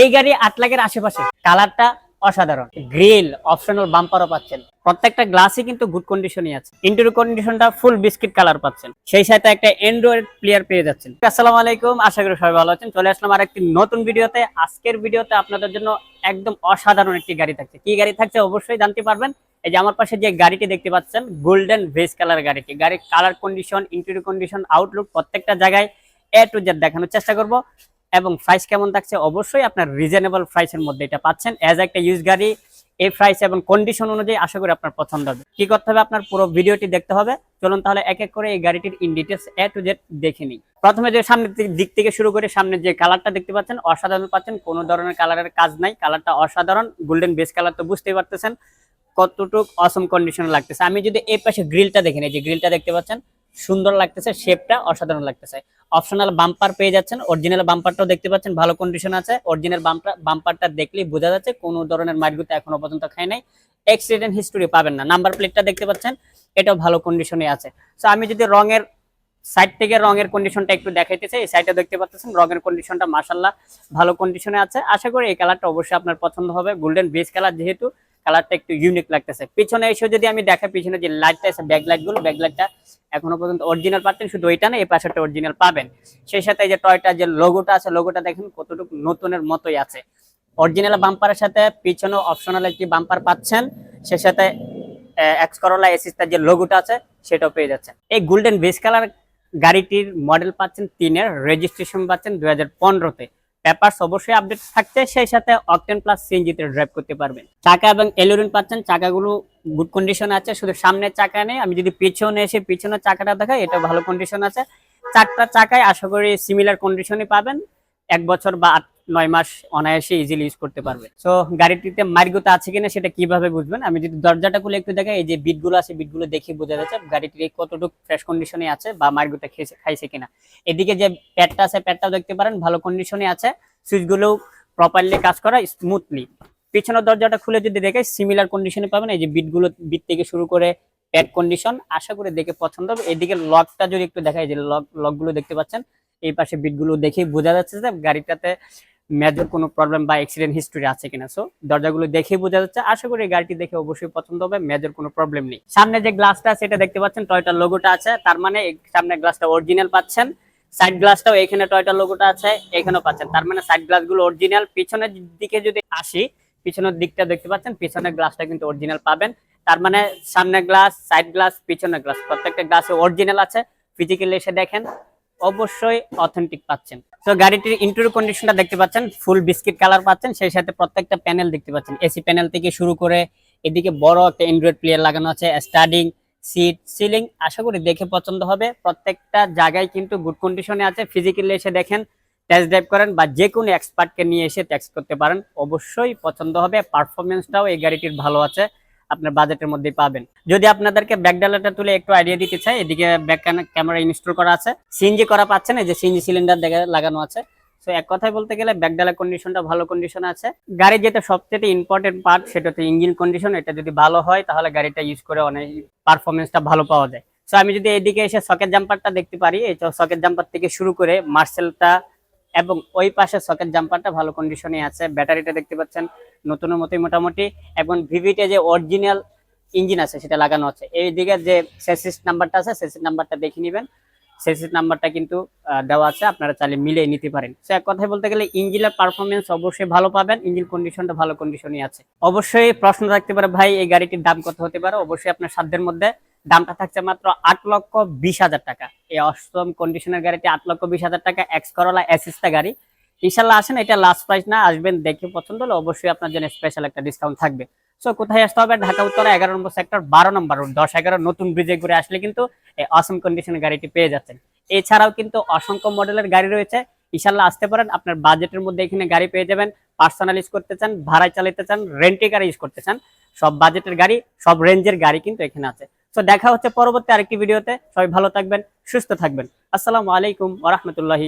এই গাড়ি আট লাখের আশেপাশে। কালারটা অসাধারণ। গ্রিল অপশনাল বাম্পারও পাচ্ছেন। প্রত্যেকটা গ্লাসই কিন্তু গুড কন্ডিশনই আছে। ইন্টেরিয়র কন্ডিশনটা ফুল বিস্কিট কালার পাচ্ছেন। সেই সাথে একটা অ্যান্ড্রয়েড প্লেয়ার পেয়ে যাচ্ছেন। আসসালামু আলাইকুম, আশা করি সবাই ভালো আছেন। চলে আসলাম আর একটি নতুন ভিডিওতে। আজকের ভিডিওতে আপনাদের জন্য একদম অসাধারণ একটি গাড়ি থাকছে। কি গাড়ি থাকছে অবশ্যই জানতে পারবেন। এই যে আমার পাশে যে গাড়িটি দেখতে পাচ্ছেন গোল্ডেন ভেজ কালার গাড়িটি। গাড়ির colour condition interior condition outlook প্রত্যেকটা জায়গায় এ টু জেড দেখানোর চেষ্টা করব। এবং প্রাইস কেমন থাকছে, অবশ্যই আপনার রিজনেবল প্রাইসের মধ্যে এটা পাচ্ছেন। অ্যাজ একটা ইউজ গাড়ি, এই প্রাইস এবং কন্ডিশন অনুযায়ী আশা করি আপনার পছন্দ হবে। কি করতে হবে আপনার, পুরো ভিডিওটি দেখতে হবে। চলুন তাহলে এক এক করে এই গাড়িটির in details A to Z দেখে নিই। প্রথমে যে সামনের দিক- থেকে শুরু করে সামনে যে কালারটা দেখতে পাচ্ছেন, অসাধারণ পাচ্ছেন। কোনো ধরনের কালারের কাজ নাই। কালারটা অসাধারণ। গোল্ডেন বেস কালার তো বুঝতেই পারতেছেন। কতটুক অসম কন্ডিশনে লাগতেছে। আমি যদি এই পাশে গ্রিলটা দেখি এই যে গ্রিলটা দেখতে পাচ্ছেন সুন্দর লাগতেছে শেপটা অসাধারণ লাগতেছে। অপশনাল বাম্পার পেয়ে যাচ্ছেন অরিজিনাল বাম্পারটাও দেখতে পাচ্ছেন, ভালো কন্ডিশন আছে। অরিজিনাল বাম্পার বাম্পারটা দেখলেই বোঝা যাচ্ছে, কোনো ধরনের মাইটগুতে এখনও পর্যন্ত খায় নাই। এক্সিডেন্ট হিস্টোরি পাবেন না। নাম্বার প্লেটটা দেখতে পাচ্ছেন, এটাও ভালো কন্ডিশনে আছে। সো আমি যদি রঙের সাইড থেকে রঙের কন্ডিশনটা একটু দেখাইতেছে, এই সাইডটা দেখতে পাচ্ছেন রঙের কন্ডিশনটা মাসাল্লাহ ভালো কন্ডিশনে আছে। আশা করি এই কালারটা অবশ্যই আপনার পছন্দ হবে। গোল্ডেন বেস কালার যেহেতু কালারটা একটু ইউনিক লাগতেছে। পিছনে এসে যদি আমি দেখাই পিছনে যে লাইটটা আছে ব্যাক লাইটগুলো ব্যাক লাইটটা এখনও পর্যন্ত অরিজিনাল পাচ্ছেন, শুধু ওইটা না, এই পাশেটা অরিজিনাল পাবেন। সেই সাথে যে টয়টা যে লোগোটা আছে লোগোটা দেখেন কতটুকু নতুনের মতোই আছে। অরিজিনাল বাম্পারের সাথে পিছনে অপশনাল একটি বাম্পার পাচ্ছেন। সেই সাথে এক্স করোলা এসিসটার যে লোগোটা আছে, সেটাও পেয়ে যাচ্ছেন। এই গোল্ডেন বেস কালার গাড়িটির মডেল পাচ্ছেন তিনের রেজিস্ট্রেশন পাচ্ছেন দুই হাজার পনেরোতে। পেপারস অবশ্যই আপডেট থাকছে, সেই সাথে অকটেন প্লাস সিএনজিতে ড্রাইভ করতে পারবেন। চাকা এবং এলোরিন পাচ্ছেন, চাকাগুলো গুড কন্ডিশন আছে, শুধু সামনের চাকা নেই। আমি যদি পিছনে এসে পিছনের চাকাটা দেখাই, এটা ভালো কন্ডিশন আছে। চারটা চাকায় আশা করি সিমিলার কন্ডিশনই পাবেন। এক বছর বা আট নয় মাস অনায়াসে ইজিলি ইউজ করতে পারবে। সো গাড়িটিতে মার্গুতা আছে কিনা সেটা কীভাবে বুঝবেন? আমি যদি দরজাটা খুলে একটু দেখাই, এই যে বিটগুলো আছে বিটগুলো দেখে বোঝা যাচ্ছে গাড়িটির এই কতটুকু ফ্রেশ কন্ডিশনে আছে বা মার্গুতা খেয়েছে, খাইছে কিনা। এদিকে যে প্যাডটা আছে প্যাডটাও দেখতে পারেন, ভালো কন্ডিশনে আছে। সুইচগুলোও প্রপারলি কাজ করা স্মুথলি পিছনের দরজাটা খুলে যদি দেখে সিমিলার কন্ডিশনে পাবেন। এই যে বিটগুলো বিট থেকে শুরু করে প্যাড কন্ডিশন আশা করে দেখে পছন্দ হবে। এদিকে লকটা যদি একটু দেখাই, যে লক লকগুলো দেখতে পাচ্ছেন, এই পাশে বিটগুলো দেখেই বোঝা যাচ্ছে যে গাড়িটাতে মেজর কোনো প্রবলেম বা অ্যাক্সিডেন্ট হিস্টোরি আছে কিনা। সো দরজাগুলো দেখেই বোঝা যাচ্ছে। আশা করি গাড়িটি দেখে অবশ্যই পছন্দ হবে মেজর কোনো প্রবলেম নেই। সামনে যে গ্লাসটা এটা দেখতে পাচ্ছেন টয়টার লোগোটা আছে। তার মানে সামনে গ্লাসটা অরিজিনাল পাচ্ছেন। সাইড গ্লাসটাও এখানে টয়টার লোগোটা আছে, এখানেও পাচ্ছেন। তার মানে সাইড গ্লাসগুলো অরিজিনাল পিছনের দিকে যদি আসি, পিছনের দিকটা দেখতে পাচ্ছেন, পিছনের গ্লাসটা কিন্তু অরিজিনাল পাবেন। তার মানে সামনে গ্লাস সাইড গ্লাস পিছনের গ্লাস প্রত্যেকটা গ্লাসে অরিজিনাল আছে। ফিজিক্যালি এসে দেখেন, অবশ্যই অথেন্টিক পাচ্ছেন। তো গাড়িটির ইন্টেরিয়র কন্ডিশনটা দেখতে পাচ্ছেন ফুল বিস্কিট কালার পাচ্ছেন, সেই সাথে প্রত্যেকটা প্যানেল দেখতে পাচ্ছেন। এসি প্যানেল থেকে শুরু করে এদিকে বড় একটা অ্যান্ড্রয়েড প্লেয়ার লাগানো আছে স্টার্টিং সিট সিলিং আশা করি দেখে পছন্দ হবে। প্রত্যেকটা জায়গায় কিন্তু গুড কন্ডিশনে আছে। ফিজিক্যালি এসে দেখেন টেস্ট ড্রাইভ করেন বা যে কোনো এক্সপার্টকে নিয়ে এসে টেক্সট করতে পারেন, অবশ্যই পছন্দ হবে। পারফরমেন্সটাও এই গাড়িটির ভালো আছে। আপনার বাজেটের মধ্যেই পাবেন। যদি আপনাদেরকে ব্যাক ডালাটা তুলে একটু আইডিয়া দিতে চাই, এদিকে ব্যাক ক্যামেরা ইনস্টল করা আছে। সিএনজি করা পাচ্ছেন, এই যে সিএনজি সিলিন্ডার দেখে লাগানো আছে। তো এক কথায় বলতে গেলে ব্যাক ডালা কন্ডিশনটা ভালো কন্ডিশন আছে। গাড়ি যেটা সবচেয়ে ইম্পর্টেন্ট পার্ট সেটা হচ্ছে ইঞ্জিন কন্ডিশন এটা যদি ভালো হয়, তাহলে গাড়িটা ইউজ করে অনেক পারফরমেন্সটা ভালো পাওয়া যায়। সো আমি যদি এদিকে এসে সকেট জাম্পারটা দেখতে পারি, এই সকেট জাম্পার থেকে শুরু করে মার্সেলটা এবং ওই পাশে সকেট জাম্পারটা ভালো কন্ডিশনে আছে। ব্যাটারিটা দেখতে পাচ্ছেন, নতুনের মতোই মোটামুটি। এবং ভিভিটে যে অরিজিনাল ইঞ্জিন আছে, সেটা লাগানো আছে। এইদিকে যে সেসিস নাম্বারটা আছে সেসিস নাম্বারটা দেখে নেবেন। সেসিস নাম্বারটা কিন্তু দেওয়া আছে, আপনারা চাইলে মিলে নিতে পারেন। সো এক কথায় বলতে গেলে ইঞ্জিনের পারফরমেন্স অবশ্যই ভালো পাবেন ইঞ্জিন কন্ডিশনটা ভালো কন্ডিশনই আছে। অবশ্যই প্রশ্ন থাকতে পারে, ভাই, এই গাড়িটির দাম কত হতে পারে? অবশ্যই আপনার সাধ্যের মধ্যে দামটা থাকছে মাত্র আট লক্ষ বিশ হাজার টাকা। এই অষ্টম কন্ডিশনের গাড়িটি আট লক্ষ বিশ হাজার টাকা এক্স করলা অ্যাসিস্টা গাড়ি। ইনশাল্লাহ আসেন, এটা লাস্ট প্রাইস না, আসবেন দেখে পছন্দ হলে অবশ্যই আপনার জন্য স্পেশাল একটা ডিসকাউন্ট থাকবে। সো কোথায় আসতে হবে? ঢাকা, উত্তরা, এগারো নম্বর সেক্টর বারো নম্বর রোড দশ, এগারো, নতুন ব্রিজে ঘুরে আসলে কিন্তু এই অসম কন্ডিশনের গাড়িটি পেয়ে যাচ্ছেন। এছাড়াও কিন্তু অসংখ্য মডেলের গাড়ি রয়েছে। ইনশাল্লাহ আসতে পারেন, আপনার বাজেটের মধ্যে এখানে গাড়ি পেয়ে যাবেন। পার্সোনাল ইউজ করতে চান ভাড়ায় চালাতে চান রেন্টে গাড়ি ইউজ করতে চান, সব বাজেটের গাড়ি, সব রেঞ্জের গাড়ি কিন্তু এখানে আছে। তো দেখা হচ্ছে পরবর্তী আরেকটি ভিডিওতে সবাই ভালো থাকবেন, সুস্থ থাকবেন। আসসালামু আলাইকুম ওরহমতুল্লাহি